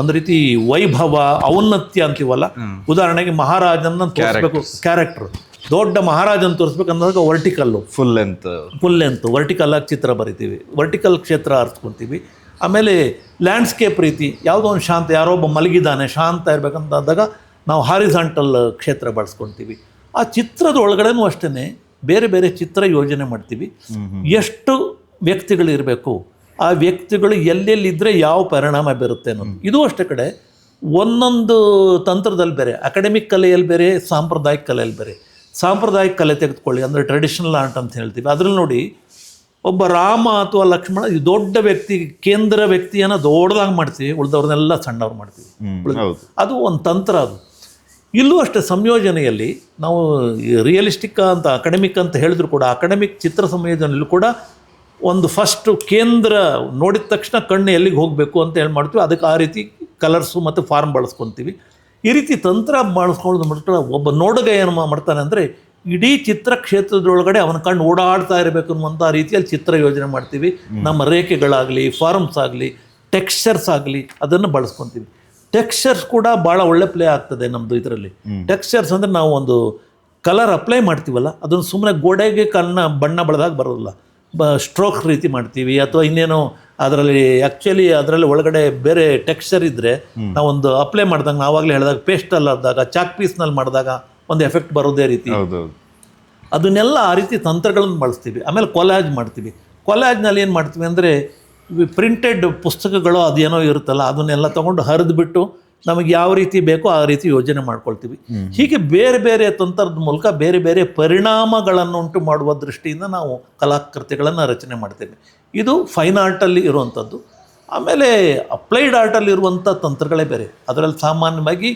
ಒಂದು ರೀತಿ ವೈಭವ ಔನ್ನತ್ಯ ಅಂತೀವಲ್ಲ? ಉದಾಹರಣೆಗೆ ಮಹಾರಾಜನ ತೋರಿಸ್ಬೇಕು. ಕ್ಯಾರೆಕ್ಟರ್ ದೊಡ್ಡ ಮಹಾರಾಜನ ತೋರಿಸ್ಬೇಕಂದಾಗ vertical full length full length vertical ಆಗಿ ಚಿತ್ರ ಬರಿತೀವಿ. ವರ್ಟಿಕಲ್ ಕ್ಷೇತ್ರ ಆರಿಸ್ಕೊಂತೀವಿ. ಆಮೇಲೆ ಲ್ಯಾಂಡ್ಸ್ಕೇಪ್ ರೀತಿ. ಯಾವುದೋ ಒಂದು ಶಾಂತ ಯಾರೋ ಒಬ್ಬ ಮಲಗಿದ್ದಾನೆ ಶಾಂತ ಇರಬೇಕಂತ ಆದಾಗ ನಾವು ಹಾರಿಸಾಂಟಲ್ ಕ್ಷೇತ್ರ ಬಳಸ್ಕೊತೀವಿ. ಆ ಚಿತ್ರದ ಒಳಗಡೆನೂ ಅಷ್ಟೇ ಬೇರೆ ಬೇರೆ ಚಿತ್ರ ಯೋಜನೆ ಮಾಡ್ತೀವಿ. ಎಷ್ಟು ವ್ಯಕ್ತಿಗಳಿರಬೇಕು ಆ ವ್ಯಕ್ತಿಗಳು ಎಲ್ಲೆಲ್ಲಿದ್ದರೆ ಯಾವ ಪರಿಣಾಮ ಬೀರುತ್ತೆ ಅನ್ನೋದು. ಇದು ಅಷ್ಟೇ ಕಡೆ ಒಂದೊಂದು ತಂತ್ರದಲ್ಲಿ ಬೇರೆ ಅಕಾಡೆಮಿಕ್ ಕಲೆಯಲ್ಲಿ ಬೇರೆ ಸಾಂಪ್ರದಾಯಿಕ ಕಲೆಯಲ್ಲಿ ಬೇರೆ. ಸಾಂಪ್ರದಾಯಿಕ ಕಲೆ ತೆಗೆದುಕೊಳ್ಳಿ ಅಂದರೆ ಟ್ರೆಡಿಷನಲ್ ಆರ್ಟ್ ಅಂತ ಹೇಳ್ತೀವಿ. ಅದರಲ್ಲಿ ನೋಡಿ ಒಬ್ಬ ರಾಮ ಅಥವಾ ಲಕ್ಷ್ಮಣ ಈ ದೊಡ್ಡ ವ್ಯಕ್ತಿ ಕೇಂದ್ರ ವ್ಯಕ್ತಿಯನ್ನು ದೊಡ್ಡದಾಗಿ ಮಾಡ್ತೀವಿ ಉಳಿದವ್ರನ್ನೆಲ್ಲ ಸಣ್ಣವ್ರು ಮಾಡ್ತೀವಿ. ಅದು ಒಂದು ತಂತ್ರ ಅದು. ಇಲ್ಲೂ ಅಷ್ಟೇ ಸಂಯೋಜನೆಯಲ್ಲಿ ನಾವು ರಿಯಲಿಸ್ಟಿಕ್ ಅಂತ ಅಕಾಡೆಮಿಕ್ ಅಂತ ಹೇಳಿದ್ರು ಕೂಡ ಅಕಾಡೆಮಿಕ್ ಚಿತ್ರ ಸಂಯೋಜನೆಯಲ್ಲೂ ಕೂಡ ಒಂದು ಫಸ್ಟು ಕೇಂದ್ರ ನೋಡಿದ ತಕ್ಷಣ ಕಣ್ಣು ಎಲ್ಲಿಗೆ ಹೋಗಬೇಕು ಅಂತ ಹೇಳಿ ಮಾಡ್ತೀವಿ ಅದಕ್ಕೆ ಆ ರೀತಿ ಕಲರ್ಸು ಮತ್ತು ಫಾರ್ಮ್ ಬಳಸ್ಕೊತೀವಿ. ಈ ರೀತಿ ತಂತ್ರ ಬಳಸ್ಕೊಳ್ಳೋದು ಮಟ್ಟ ಒಬ್ಬ ನೋಡುಗ ಏನು ಮಾಡ್ತಾನೆ ಅಂದರೆ ಇಡೀ ಚಿತ್ರ ಕ್ಷೇತ್ರದೊಳಗಡೆ ಅವನ ಕಣ್ಣು ಓಡಾಡ್ತಾ ಇರಬೇಕು ಅನ್ನುವಂಥ ರೀತಿಯಲ್ಲಿ ಚಿತ್ರ ಯೋಜನೆ ಮಾಡ್ತೀವಿ. ನಮ್ಮ ರೇಖೆಗಳಾಗಲಿ ಫಾರ್ಮ್ಸ್ ಆಗಲಿ ಟೆಕ್ಸ್ಚರ್ಸ್ ಆಗಲಿ ಅದನ್ನು ಬಳಸ್ಕೊತೀವಿ. ಟೆಕ್ಸ್ಚರ್ಸ್ ಕೂಡ ಭಾಳ ಒಳ್ಳೆ ಪ್ಲೇ ಆಗ್ತದೆ ನಮ್ಮದು ಇದರಲ್ಲಿ. ಟೆಕ್ಸ್ಚರ್ಸ್ ಅಂದರೆ ನಾವು ಒಂದು ಕಲರ್ ಅಪ್ಲೈ ಮಾಡ್ತೀವಲ್ಲ ಅದನ್ನು ಸುಮ್ಮನೆ ಗೋಡೆಗೆ ಕಣ್ಣ ಬಣ್ಣ ಬಳದಾಗ ಬರೋದಿಲ್ಲ. ಬ ಸ್ಟ್ರೋಕ್ ರೀತಿ ಮಾಡ್ತೀವಿ ಅಥವಾ ಇನ್ನೇನೋ ಅದರಲ್ಲಿ ಆ್ಯಕ್ಚುಲಿ ಅದರಲ್ಲಿ ಒಳಗಡೆ ಬೇರೆ ಟೆಕ್ಸ್ಚರ್ ಇದ್ದರೆ ನಾವೊಂದು ಅಪ್ಲೈ ಮಾಡಿದಾಗ ನಾವಾಗಲೇ ಹೇಳಿದಾಗ ಪೇಸ್ಟಲ್ಲಿ ಆದಾಗ ಚಾಕ್ ಪೀಸ್ನಲ್ಲಿ ಮಾಡಿದಾಗ ಒಂದು ಎಫೆಕ್ಟ್ ಬರೋದೇ ರೀತಿ. ಅದನ್ನೆಲ್ಲ ಆ ರೀತಿ ತಂತ್ರಗಳನ್ನು ಬಳಸ್ತೀವಿ. ಆಮೇಲೆ ಕೊಲಾಜ್ ಮಾಡ್ತೀವಿ. ಕೊಲಾಜ್ನಲ್ಲಿ ಏನು ಮಾಡ್ತೀವಿ ಅಂದರೆ ಪ್ರಿಂಟೆಡ್ ಪುಸ್ತಕಗಳು ಅದೇನೋ ಇರುತ್ತಲ್ಲ ಅದನ್ನೆಲ್ಲ ತೊಗೊಂಡು ಹರಿದ್ಬಿಟ್ಟು ನಮಗೆ ಯಾವ ರೀತಿ ಬೇಕೋ ಆ ರೀತಿ ಯೋಜನೆ ಮಾಡ್ಕೊಳ್ತೀವಿ. ಹೀಗೆ ಬೇರೆ ಬೇರೆ ತಂತ್ರದ ಮೂಲಕ ಬೇರೆ ಬೇರೆ ಪರಿಣಾಮಗಳನ್ನು ಉಂಟು ಮಾಡುವ ದೃಷ್ಟಿಯಿಂದ ನಾವು ಕಲಾಕೃತಿಗಳನ್ನು ರಚನೆ ಮಾಡ್ತೇವೆ. ಇದು ಫೈನ್ ಆರ್ಟಲ್ಲಿ ಇರುವಂಥದ್ದು ಆಮೇಲೆ ಅಪ್ಲೈಡ್ ಆರ್ಟಲ್ಲಿ ಇರುವಂಥ ತಂತ್ರಗಳೇ ಬೇರೆ. ಅದರಲ್ಲಿ ಸಾಮಾನ್ಯವಾಗಿ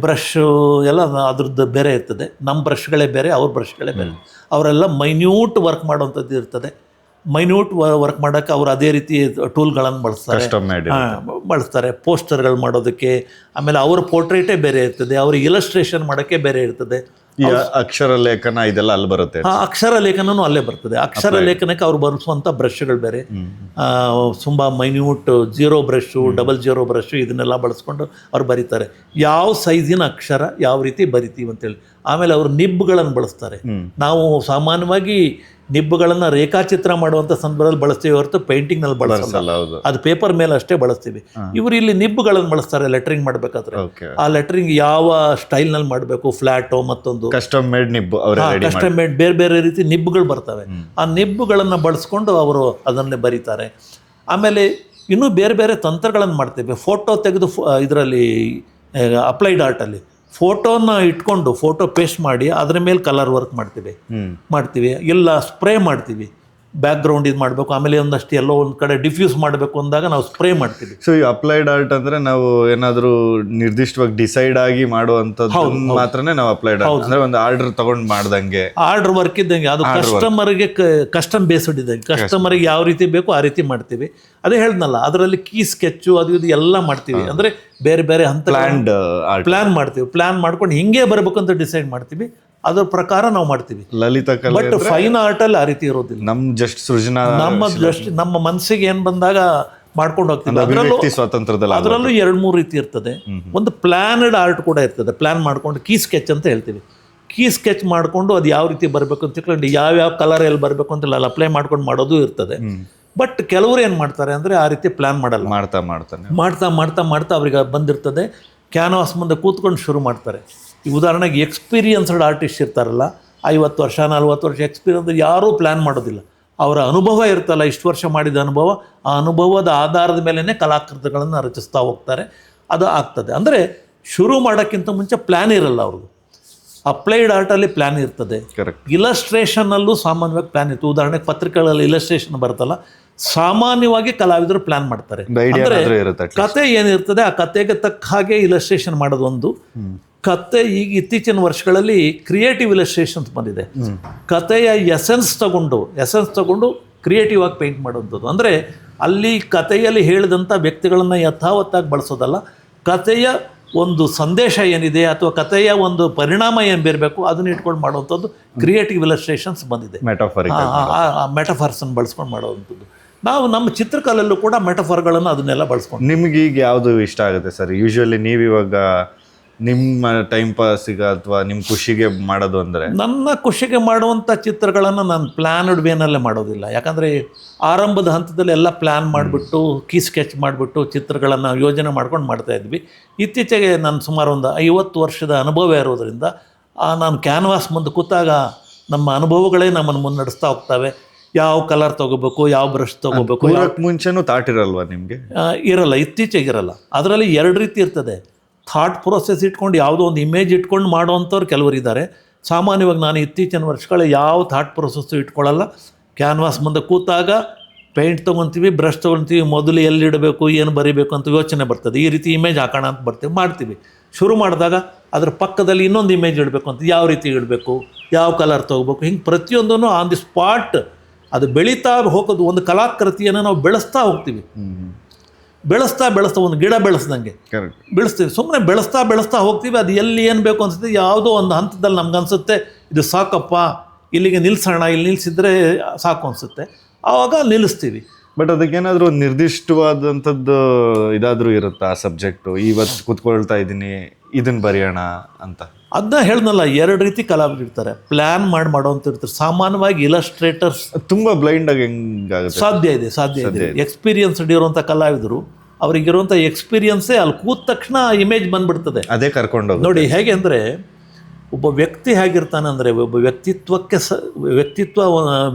ಬ್ರಷು ಎಲ್ಲ ಅದ್ರದ್ದು ಬೇರೆ ಇರ್ತದೆ. ನಮ್ಮ ಬ್ರಷ್ಗಳೇ ಬೇರೆ ಅವ್ರ ಬ್ರಷ್ಗಳೇ ಬೇರೆ. ಅವರೆಲ್ಲ ಮೈನ್ಯೂಟ್ ವರ್ಕ್ ಮಾಡುವಂಥದ್ದು ಇರ್ತದೆ ಮೈನ್ಯೂಟ್ ವರ್ಕ್ ಮಾಡೋಕ್ಕೆ ಅವರು ಅದೇ ರೀತಿ ಟೂಲ್ಗಳನ್ನು ಬಳಸ್ತಾರೆ. ಬಳಸ್ತಾರೆ. ಪೋಸ್ಟರ್ಗಳು ಮಾಡೋದಕ್ಕೆ ಆಮೇಲೆ ಅವರ ಪೋರ್ಟ್ರೇಟೇ ಬೇರೆ ಇರ್ತದೆ. ಅವ್ರ ಇಲಸ್ಟ್ರೇಷನ್ ಮಾಡೋಕ್ಕೆ ಬೇರೆ ಇರ್ತದೆ. ಅಕ್ಷರ ಲೇಖನ ಇದೆಲ್ಲ ಅಲ್ಲಿ ಬರುತ್ತೆ. ಅಕ್ಷರ ಲೇಖನನೂ ಅಲ್ಲೇ ಬರ್ತದೆ. ಅಕ್ಷರ ಲೇಖನಕ್ಕೆ ಅವ್ರು ಬಳಸುವಂಥ ಬ್ರಷ್ಗಳು ಬೇರೆ. ತುಂಬ minute zero brush double zero brush ಇದನ್ನೆಲ್ಲ ಬಳಸ್ಕೊಂಡು ಅವ್ರು ಬರೀತಾರೆ. ಯಾವ ಸೈಜಿನ ಅಕ್ಷರ ಯಾವ ರೀತಿ ಬರಿತೀವಿ ಅಂತೇಳಿ. ಆಮೇಲೆ ಅವರು ನಿಬ್ಗಳನ್ನು ಬಳಸ್ತಾರೆ. ನಾವು ಸಾಮಾನ್ಯವಾಗಿ ನಿಬ್ಬುಗಳನ್ನು ರೇಖಾಚಿತ್ರ ಮಾಡುವಂಥ ಸಂದರ್ಭದಲ್ಲಿ ಬಳಸ್ತೀವಿ ಹೊರತು ಪೇಂಟಿಂಗ್ನಲ್ಲಿ ಬಳಸಲ್ಲ. ಅದು ಪೇಪರ್ ಮೇಲೆ ಅಷ್ಟೇ ಬಳಸ್ತೀವಿ. ಇವರು ಇಲ್ಲಿ ನಿಬ್ಬುಗಳನ್ನು ಬಳಸ್ತಾರೆ ಲೆಟ್ರಿಂಗ್ ಮಾಡಬೇಕಾದ್ರೆ. ಆ ಲೆಟ್ರಿಂಗ್ ಯಾವ ಸ್ಟೈಲ್ನಲ್ಲಿ ಮಾಡಬೇಕು? ಫ್ಲ್ಯಾಟು ಮತ್ತೊಂದು. Custom made nib custom made. ಬೇರೆ ಬೇರೆ ರೀತಿ ನಿಬ್ಬುಗಳು ಬರ್ತವೆ. ಆ ನಿಬ್ಬುಗಳನ್ನು ಬಳಸ್ಕೊಂಡು ಅವರು ಅದನ್ನೇ ಬರೀತಾರೆ. ಆಮೇಲೆ ಇನ್ನೂ ಬೇರೆ ಬೇರೆ ತಂತ್ರಗಳನ್ನು ಮಾಡ್ತೇವೆ. ಫೋಟೋ ತೆಗೆದು ಇದರಲ್ಲಿ ಅಪ್ಲೈಡ್ ಆರ್ಟಲ್ಲಿ. ಫೋಟೋನ ಇಟ್ಕೊಂಡು ಫೋಟೋ ಪೇಸ್ಟ್ ಮಾಡಿ ಅದರ ಮೇಲೆ ಕಲರ್ ವರ್ಕ್ ಮಾಡ್ತೀವಿ. ಮಾಡ್ತೀವಿ. ಇಲ್ಲ ಸ್ಪ್ರೇ ಮಾಡ್ತೀವಿ. ಬ್ಯಾಕ್ಗ್ರೌಂಡ್ ಇದು ಮಾಡಬೇಕು ಆಮೇಲೆ ಒಂದಷ್ಟು ಎಲ್ಲೋ ಒಂದು ಕಡೆ ಡಿಫ್ಯೂಸ್ ಮಾಡಬೇಕು ಅಂದಾಗ ನಾವು ಸ್ಪ್ರೇ ಮಾಡ್ತೀವಿ. ಸೊ ಈ ಅಪ್ಲೈಡ್ ಆರ್ಟ್ ಅಂದ್ರೆ ನಾವು ಏನಾದರೂ ನಿರ್ದಿಷ್ಟವಾಗಿ ಡಿಸೈಡ್ ಆಗಿ ಮಾಡುವಂಥದ್ದು ಮಾತ್ರನೇ ನಾವು ಅಪ್ಲೈಡ್ ಆರ್ಟ್ ಅಂದ್ರೆ ಒಂದು ಆರ್ಡರ್ ತಗೊಂಡ್ ಮಾಡ್ದಂಗೆ. ಆರ್ಡರ್ ವರ್ಕ್ ಇದ್ದಂಗೆ ಅದು ಕಸ್ಟಮರ್ಗೆ ಕಸ್ಟಮ್ ಬೇಸ್ಡ್ ಇದ್ದಂಗೆ. ಕಸ್ಟಮರ್ಗೆ ಯಾವ ರೀತಿ ಬೇಕು ಆ ರೀತಿ ಮಾಡ್ತೀವಿ. ಅದೇ ಹೇಳ್ದಲ್ಲ ಅದರಲ್ಲಿ ಕೀ ಸ್ಕೆಚ್ಚು ಅದು ಇದು ಎಲ್ಲ ಮಾಡ್ತೀವಿ. ಅಂದರೆ ಬೇರೆ ಬೇರೆ ಹಂತ ಪ್ಲ್ಯಾನ್ ಮಾಡ್ತೀವಿ. ಪ್ಲ್ಯಾನ್ ಮಾಡ್ಕೊಂಡು ಹಿಂಗೆ ಬರಬೇಕು ಅಂತ ಡಿಸೈಡ್ ಮಾಡ್ತೀವಿ. ಅದ್ರ ಪ್ರಕಾರ ನಾವು ಮಾಡ್ತೀವಿ. ಲಲಿತ ಬಟ್ ಫೈನ್ ಆರ್ಟಲ್ಲಿ ಆ ರೀತಿ ಇರೋದಿಲ್ಲ. ನಮ್ ಜಸ್ಟ್ ಸೃಜನಾ ನಮ್ಮ ಜಸ್ಟ್ ನಮ್ಮ ಮನಸ್ಸಿಗೆ ಏನು ಬಂದಾಗ ಮಾಡ್ಕೊಂಡು ಹೋಗ್ತೀವಿ. ಅದರಲ್ಲೂ ಸ್ವಾತಂತ್ರ್ಯದಲ್ಲಿ ಅದರಲ್ಲೂ ಎರಡು ಮೂರು ರೀತಿ ಇರ್ತದೆ. ಒಂದು ಪ್ಲ್ಯಾನಡ್ ಆರ್ಟ್ ಕೂಡ ಇರ್ತದೆ. ಪ್ಲ್ಯಾನ್ ಮಾಡ್ಕೊಂಡು ಕೀ ಸ್ಕೆಚ್ ಅಂತ ಹೇಳ್ತೀವಿ. ಕೀ ಸ್ಕೆಚ್ ಮಾಡಿಕೊಂಡು ಅದು ಯಾವ ರೀತಿ ಬರಬೇಕು ಅಂತ ತಿಳ್ಕೊಂಡು ಯಾವ್ಯಾವ ಕಲರ್ ಎಲ್ಲಿ ಬರಬೇಕು ಅಂತ ಅಲ್ಲಿ ಅಪ್ಲೈ ಮಾಡ್ಕೊಂಡು ಮಾಡೋದು ಇರ್ತದೆ. ಬಟ್ ಕೆಲವರು ಏನು ಮಾಡ್ತಾರೆ ಅಂದರೆ ಆ ರೀತಿ ಪ್ಲ್ಯಾನ್ ಮಾಡಲ್ಲ. ಮಾಡ್ತಾ ಮಾಡ್ತಾನೆ. ಮಾಡ್ತಾ ಮಾಡ್ತಾ ಮಾಡ್ತಾ ಅವ್ರಿಗೆ ಬಂದಿರ್ತದೆ. ಕ್ಯಾನ್ವಾಸ್ ಮುಂದೆ ಕೂತ್ಕೊಂಡು ಶುರು ಮಾಡ್ತಾರೆ. ಈ ಉದಾಹರಣೆಗೆ ಎಕ್ಸ್ಪೀರಿಯನ್ಸ್ಡ್ ಆರ್ಟಿಸ್ಟ್ ಇರ್ತಾರಲ್ಲ ಐವತ್ತು ವರ್ಷ ನಲ್ವತ್ತು ವರ್ಷ ಎಕ್ಸ್ಪೀರಿಯನ್ಸ್ ಯಾರೂ ಪ್ಲ್ಯಾನ್ ಮಾಡೋದಿಲ್ಲ. ಅವರ ಅನುಭವ ಇರ್ತಲ್ಲ ಇಷ್ಟು ವರ್ಷ ಮಾಡಿದ ಅನುಭವ ಆ ಅನುಭವದ ಆಧಾರದ ಮೇಲೇ ಕಲಾಕೃತಿಗಳನ್ನು ರಚಿಸ್ತಾ ಹೋಗ್ತಾರೆ. ಅದು ಆಗ್ತದೆ. ಅಂದರೆ ಶುರು ಮಾಡೋಕ್ಕಿಂತ ಮುಂಚೆ ಪ್ಲ್ಯಾನ್ ಇರಲ್ಲ ಅವ್ರದ್ದು. ಅಪ್ಲೈಡ್ ಆರ್ಟಲ್ಲಿ ಪ್ಲ್ಯಾನ್ ಇರ್ತದೆ. ಕರೆಕ್ಟ್ ಇಲಸ್ಟ್ರೇಷನಲ್ಲೂ ಸಾಮಾನ್ಯವಾಗಿ ಪ್ಲ್ಯಾನ್ ಇತ್ತು ಉದಾಹರಣೆಗೆ ಪತ್ರಿಕೆಗಳಲ್ಲಿ ಇಲಸ್ಟ್ರೇಷನ್ ಬರುತ್ತಲ್ಲ ಸಾಮಾನ್ಯವಾಗಿ ಕಲಾವಿದರು ಪ್ಲ್ಯಾನ್ ಮಾಡ್ತಾರೆ. ಕತೆ ಏನಿರ್ತದೆ ಆ ಕತೆಗೆ ತಕ್ಕ ಹಾಗೆ ಇಲಸ್ಟ್ರೇಷನ್ ಮಾಡೋದು ಒಂದು ಕತೆ ಈಗ ಇತ್ತೀಚಿನ ವರ್ಷಗಳಲ್ಲಿ ಕ್ರಿಯೇಟಿವ್ ಇಲಸ್ಟ್ರೇಷನ್ಸ್ ಬಂದಿದೆ. ಕತೆಯ ಎಸೆನ್ಸ್ ತಗೊಂಡು ಎಸೆನ್ಸ್ ತಗೊಂಡು ಕ್ರಿಯೇಟಿವ್ ಆಗಿ ಪೇಂಟ್ ಮಾಡುವಂಥದ್ದು. ಅಂದರೆ ಅಲ್ಲಿ ಕತೆಯಲ್ಲಿ ಹೇಳಿದಂಥ ವ್ಯಕ್ತಿಗಳನ್ನು ಯಥಾವತ್ತಾಗಿ ಬಳಸೋದಲ್ಲ ಕತೆಯ ಒಂದು ಸಂದೇಶ ಏನಿದೆ ಅಥವಾ ಕತೆಯ ಒಂದು ಪರಿಣಾಮ ಏನು ಬೀರಬೇಕು ಅದನ್ನ ಇಟ್ಕೊಂಡು ಮಾಡುವಂಥದ್ದು ಕ್ರಿಯೇಟಿವ್ ಇಲಸ್ಟ್ರೇಷನ್ಸ್ ಬಂದಿದೆ. ಮೆಟಫರ್ಸನ್ನು ಬಳಸ್ಕೊಂಡು ಮಾಡುವಂಥದ್ದು. ನಾವು ನಮ್ಮ ಚಿತ್ರಕಲೆಯಲ್ಲೂ ಕೂಡ ಮೆಟಫರ್ಗಳನ್ನು ಅದನ್ನೆಲ್ಲ ಬಳಸ್ಕೊಂಡು ನಿಮ್ಗೆ ಈಗ ಯಾವುದು ಇಷ್ಟ ಆಗುತ್ತೆ ಸರ್? ಯೂಶ್ವಲಿ ನೀವು ಇವಾಗ ನಿಮ್ಮ ಟೈಮ್ ಪಾಸಿಗೆ ಅಥವಾ ನಿಮ್ಮ ಖುಷಿಗೆ ಮಾಡೋದು ಅಂದರೆ? ನನ್ನ ಖುಷಿಗೆ ಮಾಡುವಂಥ ಚಿತ್ರಗಳನ್ನು ನಾನು ಪ್ಲ್ಯಾನ್ಡ್ ವೇನಲ್ಲೇ ಮಾಡೋದಿಲ್ಲ. ಯಾಕಂದರೆ ಆರಂಭದ ಹಂತದಲ್ಲಿ ಎಲ್ಲ ಪ್ಲ್ಯಾನ್ ಮಾಡಿಬಿಟ್ಟು ಕೀ ಸ್ಕೆಚ್ ಮಾಡಿಬಿಟ್ಟು ಚಿತ್ರಗಳನ್ನು ಯೋಜನೆ ಮಾಡ್ಕೊಂಡು ಮಾಡ್ತಾ ಇದ್ವಿ. ಇತ್ತೀಚೆಗೆ ನಾನು ಸುಮಾರು ಒಂದು ಐವತ್ತು ವರ್ಷದ ಅನುಭವ ಇರೋದರಿಂದ ಆ ನಾನು ಕ್ಯಾನ್ವಾಸ್ ಮುಂದೆ ಕೂತಾಗ ನಮ್ಮ ಅನುಭವಗಳೇ ನಮ್ಮನ್ನು ಮುನ್ನಡೆಸ್ತಾ ಹೋಗ್ತವೆ. ಯಾವ ಕಲರ್ ತೊಗೋಬೇಕು ಯಾವ ಬ್ರಷ್ ತೊಗೋಬೇಕು ಮುಂಚೆನೂ ತಾಟಿರಲ್ವಾ ನಿಮಗೆ? ಇರಲ್ಲ ಇತ್ತೀಚೆಗೆ ಇರಲ್ಲ. ಅದರಲ್ಲಿ ಎರಡು ರೀತಿ ಇರ್ತದೆ. ಥಾಟ್ ಪ್ರೋಸೆಸ್ ಇಟ್ಕೊಂಡು ಯಾವುದೋ ಒಂದು ಇಮೇಜ್ ಇಟ್ಕೊಂಡು ಮಾಡೋವಂಥವ್ರು ಕೆಲವರು ಇದ್ದಾರೆ ಸಾಮಾನ್ಯವಾಗಿ ನಾನು ಇತ್ತೀಚಿನ ವರ್ಷಗಳ ಯಾವ ಥಾಟ್ ಪ್ರೊಸೆಸ್ಸು ಇಟ್ಕೊಳ್ಳಲ್ಲ. ಕ್ಯಾನ್ವಾಸ್ ಮುಂದೆ ಕೂತಾಗ ಪೇಂಟ್ ತೊಗೊತೀವಿ ಬ್ರಷ್ ತೊಗೊತೀವಿ, ಮೊದಲು ಎಲ್ಲಿಡಬೇಕು ಏನು ಬರೀಬೇಕು ಅಂತ ಯೋಚನೆ ಬರ್ತದೆ. ಈ ರೀತಿ ಇಮೇಜ್ ಹಾಕೋಣ ಅಂತ ಬರ್ತೀವಿ, ಮಾಡ್ತೀವಿ. ಶುರು ಮಾಡಿದಾಗ ಅದ್ರ ಪಕ್ಕದಲ್ಲಿ ಇನ್ನೊಂದು ಇಮೇಜ್ ಇಡಬೇಕು ಅಂತ ಯಾವ ರೀತಿ ಇಡಬೇಕು, ಯಾವ ಕಲರ್ ತೊಗೋಬೇಕು, ಹಿಂಗೆ ಪ್ರತಿಯೊಂದನ್ನು ಆನ್ ದಿ ಸ್ಪಾಟ್ ಅದು ಬೆಳೀತಾ ಹೋಗೋದು, ಒಂದು ಕಲಾಕೃತಿಯನ್ನು ನಾವು ಬೆಳೆಸ್ತಾ ಹೋಗ್ತೀವಿ. ಬೆಳೆಸ್ತಾ ಬೆಳೆಸ್ತಾ ಒಂದು ಗಿಡ ಬೆಳೆಸ್ದಂಗೆ. ಕರೆಕ್ಟ್ ಬೆಳೆಸ್ತೀವಿ. ಸುಮ್ಮನೆ ಬೆಳೆಸ್ತಾ ಬೆಳೆಸ್ತಾ ಹೋಗ್ತೀವಿ ಅದು ಎಲ್ಲಿ ಏನು ಬೇಕು ಅನಿಸುತ್ತೆ ಯಾವುದೋ ಒಂದು ಹಂತದಲ್ಲಿ ನಮ್ಗೆ ಅನಿಸುತ್ತೆ ಇದು ಸಾಕಪ್ಪ ಇಲ್ಲಿಗೆ ನಿಲ್ಲಿಸೋಣ ಇಲ್ಲಿ ನಿಲ್ಲಿಸಿದ್ರೆ ಸಾಕು ಅನಿಸುತ್ತೆ. ಆವಾಗ ನಿಲ್ಲಿಸ್ತೀವಿ. ಬಟ್ ಅದಕ್ಕೇನಾದ್ರೂ ಒಂದು ನಿರ್ದಿಷ್ಟವಾದಂಥದ್ದು ಇದಾದರೂ ಇರುತ್ತಾ ಆ ಸಬ್ಜೆಕ್ಟು ಇವತ್ತು ಕುತ್ಕೊಳ್ತಾ ಇದ್ದೀನಿ ಇದನ್ನು ಬರೆಯೋಣ ಅಂತ. ಅದನ್ನ ಹೇಳ್ದಲ್ಲ ಎರಡು ರೀತಿ ಕಲಾವಿದರು ಇರ್ತಾರೆ. ಪ್ಲ್ಯಾನ್ ಮಾಡಿ ಮಾಡೋಂತ ಇರ್ತಾರೆ. ಸಾಮಾನ್ಯವಾಗಿ ಇಲಸ್ಟ್ರೇಟರ್ಸ್ ತುಂಬಾ ಬ್ಲೈಂಡ್ ಆಗಿ ಹೆಂಗಾಗುತ್ತೆ? ಸಾಧ್ಯ ಇದೆ ಸಾಧ್ಯ ಇದೆ. ಎಕ್ಸ್ಪೀರಿಯನ್ಸ್ಡ್ ಇರುವಂಥ ಕಲಾವಿದರು ಅವರಿಗಿರುವಂಥ ಎಕ್ಸ್ಪೀರಿಯನ್ಸೇ ಅಲ್ಲಿ ಕೂತ ತಕ್ಷಣ ಇಮೇಜ್ ಬಂದ್ಬಿಡ್ತದೆ. ಅದೇ ಕರ್ಕೊಂಡು ನೋಡಿ ಹೇಗೆ ಅಂದರೆ ಒಬ್ಬ ವ್ಯಕ್ತಿ ಹೇಗಿರ್ತಾನೆ ಅಂದರೆ ಒಬ್ಬ ವ್ಯಕ್ತಿತ್ವಕ್ಕೆ ಸ ವ್ಯಕ್ತಿತ್ವ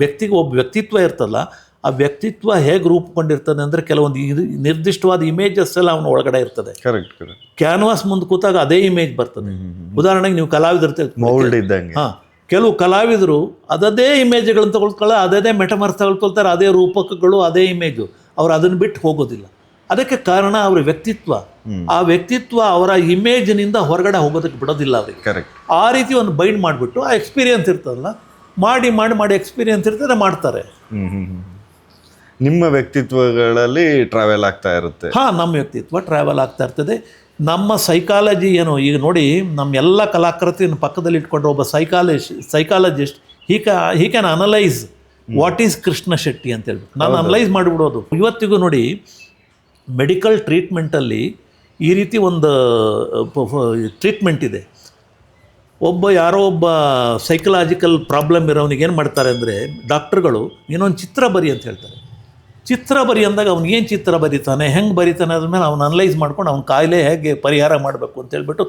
ವ್ಯಕ್ತಿಗೆ ಒಬ್ಬ ವ್ಯಕ್ತಿತ್ವ ಇರ್ತಲ್ಲ ಆ ವ್ಯಕ್ತಿತ್ವ ಹೇಗೆ ರೂಪುಗೊಂಡಿರ್ತದೆ ಅಂದರೆ ಕೆಲವೊಂದು ಇದು ನಿರ್ದಿಷ್ಟವಾದ ಇಮೇಜಸ್ ಎಲ್ಲ ಅವನ ಒಳಗಡೆ ಇರ್ತದೆ. ಕರೆಕ್ಟ್ ಕರೆಕ್ಟ್ ಕ್ಯಾನ್ವಾಸ್ ಮುಂದೆ ಕೂತಾಗ ಅದೇ ಇಮೇಜ್ ಬರ್ತದೆ. ಉದಾಹರಣೆಗೆ ನೀವು ಕಲಾವಿದರು ಮೌಲ್ಡ್ ಇದ್ದಂಗೆ. ಹಾಂ. ಕೆಲವು ಕಲಾವಿದರು ಅದದೇ ಇಮೇಜ್ಗಳನ್ನು ತಗೊಳ್ಕೊಳ್ಳೋ ಅದೇ ಮೆಟಮರ್ಸ್ ತಗೊಳ್ಕೊಳ್ತಾರೆ ಅದೇ ರೂಪಕಗಳು ಅದೇ ಇಮೇಜು ಅವ್ರು ಅದನ್ನು ಬಿಟ್ಟು ಹೋಗೋದಿಲ್ಲ. ಅದಕ್ಕೆ ಕಾರಣ ಅವರ ವ್ಯಕ್ತಿತ್ವ. ಆ ವ್ಯಕ್ತಿತ್ವ ಅವರ ಇಮೇಜ್ನಿಂದ ಹೊರಗಡೆ ಹೋಗೋದಕ್ಕೆ ಬಿಡೋದಿಲ್ಲ ಅವರಿಗೆ. ಕರೆಕ್ಟ್ ಆ ರೀತಿ ಒಂದು ಬೈಂಡ್ ಮಾಡಿಬಿಟ್ಟು ಆ ಎಕ್ಸ್ಪೀರಿಯನ್ಸ್ ಇರ್ತದಲ್ಲ ಮಾಡಿ ಮಾಡಿ ಮಾಡಿ ಎಕ್ಸ್ಪೀರಿಯನ್ಸ್ ಇರ್ತದೆ ಮಾಡ್ತಾರೆ. ನಿಮ್ಮ ವ್ಯಕ್ತಿತ್ವಗಳಲ್ಲಿ ಟ್ರಾವೆಲ್ ಆಗ್ತಾ ಇರುತ್ತೆ. ಹಾಂ ನಮ್ಮ ವ್ಯಕ್ತಿತ್ವ ಟ್ರಾವೆಲ್ ಆಗ್ತಾ ಇರ್ತದೆ. ನಮ್ಮ ಸೈಕಾಲಜಿ ಏನು ಈಗ ನೋಡಿ ನಮ್ಮ ಎಲ್ಲ ಕಲಾಕೃತಿಯನ್ನು ಪಕ್ಕದಲ್ಲಿ ಇಟ್ಕೊಂಡ್ರೆ ಒಬ್ಬ psychology psychologist he ca he can analyse what is Krishna Shetty ಅಂತ ಹೇಳ್ಬಿಟ್ಟು. ನಾನು ಅನಲೈಸ್ ಮಾಡಿಬಿಡೋದು. ಇವತ್ತಿಗೂ ನೋಡಿ ಮೆಡಿಕಲ್ ಟ್ರೀಟ್ಮೆಂಟಲ್ಲಿ ಈ ರೀತಿ ಒಂದು ಟ್ರೀಟ್ಮೆಂಟ್ ಇದೆ. ಒಬ್ಬ ಯಾರೋ ಒಬ್ಬ ಸೈಕಲಾಜಿಕಲ್ ಪ್ರಾಬ್ಲಮ್ ಇರೋನಿಗೆ ಏನು ಮಾಡ್ತಾರೆ ಅಂದರೆ ಡಾಕ್ಟ್ರುಗಳು ಒಂದು ಚಿತ್ರ ಬರಿ ಅಂತ ಹೇಳ್ತಾರೆ. ಚಿತ್ರ ಬರಿ ಅಂದಾಗ ಅವ್ನು ಏನು ಚಿತ್ರ ಬರೀತಾನೆ ಹೆಂಗೆ ಬರೀತಾನೆ ಅದ್ರ ಮೇಲೆ ಅವ್ನು ಅನಲೈಸ್ ಮಾಡ್ಕೊಂಡು ಅವ್ನ ಕಾಯಿಲೆ ಹೇಗೆ ಪರಿಹಾರ ಮಾಡಬೇಕು ಅಂತ ಹೇಳ್ಬಿಟ್ಟು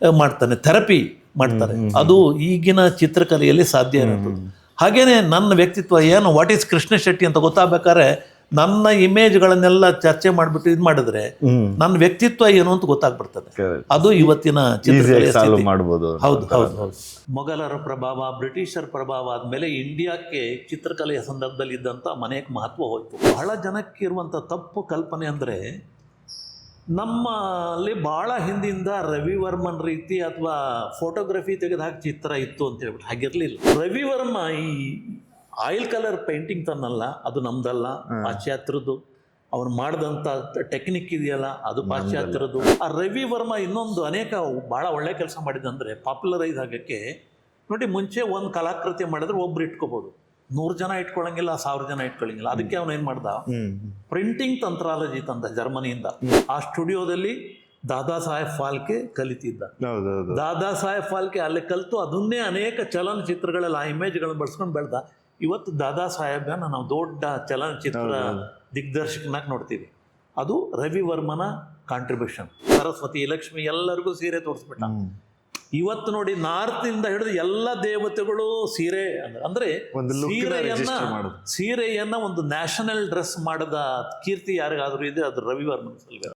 ಮಾಡ್ತಾನೆ ಥೆರಪಿ ಮಾಡ್ತಾರೆ. ಅದು ಈಗಿನ ಚಿತ್ರಕಲೆಯಲ್ಲಿ ಸಾಧ್ಯ ಇರೋದು. ಹಾಗೇನೆ ನನ್ನ ವ್ಯಕ್ತಿತ್ವ ಏನು ವಾಟ್ ಈಸ್ ಕೃಷ್ಣ ಶೆಟ್ಟಿ ಅಂತ ಗೊತ್ತಾಗಬೇಕಾದ್ರೆ ನನ್ನ ಇಮೇಜ್ಗಳನ್ನೆಲ್ಲ ಚರ್ಚೆ ಮಾಡಿಬಿಟ್ಟು ಇದು ಮಾಡಿದ್ರೆ ನನ್ನ ವ್ಯಕ್ತಿತ್ವ ಏನು ಅಂತ ಗೊತ್ತಾಗ್ಬಿಡ್ತದೆ. ಅದು ಇವತ್ತಿನ ಮಾಡ್ಬೋದು ಹೌದು ಹೌದು ಹೌದು. ಮೊಘಲರ ಪ್ರಭಾವ ಬ್ರಿಟಿಷರ ಪ್ರಭಾವ ಆದಮೇಲೆ ಇಂಡಿಯಾಕ್ಕೆ ಚಿತ್ರಕಲೆಯ ಸಂದರ್ಭದಲ್ಲಿ ಇದ್ದಂಥ ಅನೇಕ ಮಹತ್ವ ಹೋಯಿತು. ಬಹಳ ಜನಕ್ಕೆ ಇರುವಂಥ ತಪ್ಪು ಕಲ್ಪನೆ ಅಂದರೆ ನಮ್ಮಲ್ಲಿ ಭಾಳ ಹಿಂದಿಂದ ರವಿವರ್ಮನ್ ರೀತಿ ಅಥವಾ ಫೋಟೋಗ್ರಫಿ ತೆಗೆದು ಹಾಕಿ ಚಿತ್ರ ಇತ್ತು ಅಂತ ಹೇಳ್ಬಿಟ್ಟು ಹಾಗಿರಲಿಲ್ಲ. ರವಿವರ್ಮ ಈ ಆಯಿಲ್ ಕಲರ್ ಪೇಂಟಿಂಗ್ ತನ್ನಲ್ಲ ಅದು ನಮ್ದಲ್ಲ ಪಾಶ್ಚಾತ್ಯರದ್ದು. ಅವ್ರು ಮಾಡಿದಂಥ ಟೆಕ್ನಿಕ್ ಇದೆಯಲ್ಲ ಅದು ಪಾಶ್ಚಾತ್ಯರದ್ದು. ಆ ರವಿ ವರ್ಮ ಇನ್ನೊಂದು ಅನೇಕ ಭಾಳ ಒಳ್ಳೆ ಕೆಲಸ ಮಾಡಿದಂದ್ರೆ ಪಾಪ್ಯುಲರೈಸ್ ಆಗಕ್ಕೆ ನೋಡಿ ಮುಂಚೆ ಒಂದು ಕಲಾಕೃತಿ ಮಾಡಿದ್ರೆ ಒಬ್ರು ಇಟ್ಕೋಬೋದು. ನೂರು ಜನ ಇಟ್ಕೊಳ್ಳಂಗಿಲ್ಲ ಸಾವಿರ ಜನ ಇಟ್ಕೊಳ್ಳಂಗಿಲ್ಲ ಅದಕ್ಕೆ ಅವನು ಏನು ಮಾಡ್ದ? ಪ್ರಿಂಟಿಂಗ್ ತಂತ್ರಾಲಜಿ ತಂದ ಜರ್ಮನಿಯಿಂದ. ಆ ಸ್ಟುಡಿಯೋದಲ್ಲಿ ದಾದಾ ಸಾಹೇಬ್ ಫಾಲ್ಕೆ ಕಲಿತಿದ್ದ. ದಾದಾ ಸಾಹೇಬ್ ಫಾಲ್ಕೆ ಅಲ್ಲಿ ಕಲಿತು ಅದನ್ನೇ ಅನೇಕ ಚಲನಚಿತ್ರಗಳಲ್ಲಿ ಆ ಇಮೇಜ್ಗಳನ್ನು ಬಳಸ್ಕೊಂಡು ಬೆಳೆದ. ಇವತ್ತು ದಾದಾ ಸಾಹೇಬನ ನಾವು ದೊಡ್ಡ ಚಲನಚಿತ್ರ ದಿಗ್ದರ್ಶಕನಾಗಿ ನೋಡ್ತೀವಿ. ಅದು ರವಿ ವರ್ಮನ ಕಾಂಟ್ರಿಬ್ಯೂಷನ್ ಸರಸ್ವತಿ ಲಕ್ಷ್ಮಿ ಎಲ್ಲರಿಗೂ ಸೀರೆ ತೋರಿಸ್ಬಿಟ್ಟ. ಇವತ್ತು ನೋಡಿ ನಾರ್ತ್ ಇಂದ ಹಿಡಿದು ಎಲ್ಲ ದೇವತೆಗಳು ಸೀರೆ ಅಂದ್ರೆ- ಸೀರೆಯನ್ನ ಸೀರೆಯನ್ನ ಒಂದು ನ್ಯಾಷನಲ್ ಡ್ರೆಸ್ ಮಾಡಿದ ಕೀರ್ತಿ ಯಾರಿಗಾದ್ರೂ ಇದೆ ಅದು ರವಿವರ್ಮನ್ ಸಲ್ವೇ